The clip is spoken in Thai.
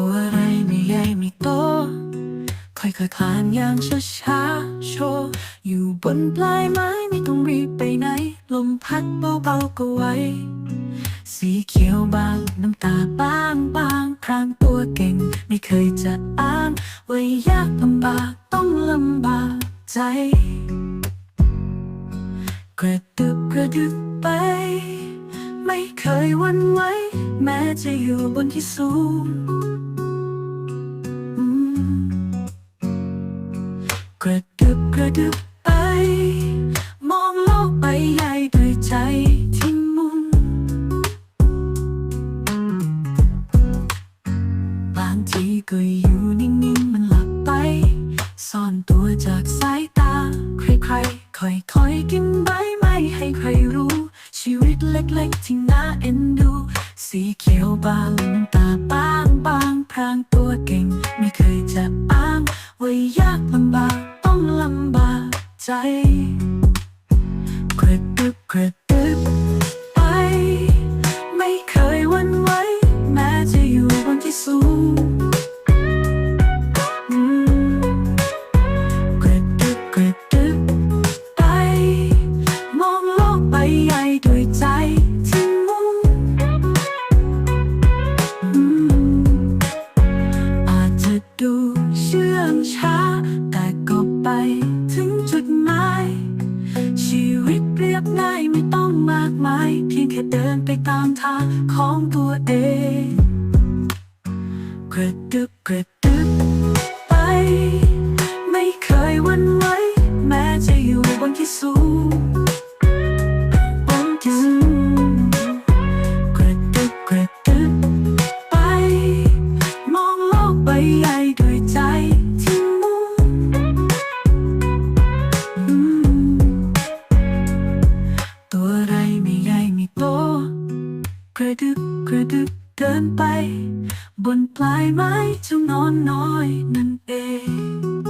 ัวอะไรไม่ใหญ่ไม่โต ค่อยๆคลานอย่างช้าๆโชว์อยู่บนปลายไม้ไม่ต้องรีบไปไหน ลมพัดเบาๆก็ไวสีเขียวบางน้ำตาบางบางพรางตัวเก่ง ไม่เคยจะอ้างว่ายากลำบากต้องลำบากใจ กระดึบกระดึบไป ไม่เคยหวันไหวแม้จะอยู่บนที่สูง กระดึบกระดึบไป มองโลกใบใหญ่ด้วยใจที่มุ่งบางทีก็อยู่นิ่งๆมันหลับไป ซ่อนตัวจากสายตา ใครๆค่อยๆกินใบไม่ให้ใครรู้ ชีวิตเล็กๆที่น่าเอ็นดู สีเขียวบางน้ำตาบางบางพรางตัวเก่ง ไม่เคยจะอ้างว่ายาก ใจ ต้องมากมายเพียงแค่เดินไปตามทางของตัวเองกระดึบกระดึบไป กระดึกกระดึกเดินไป บนปลายไม้เจ้านอนน้อยนั่นเอง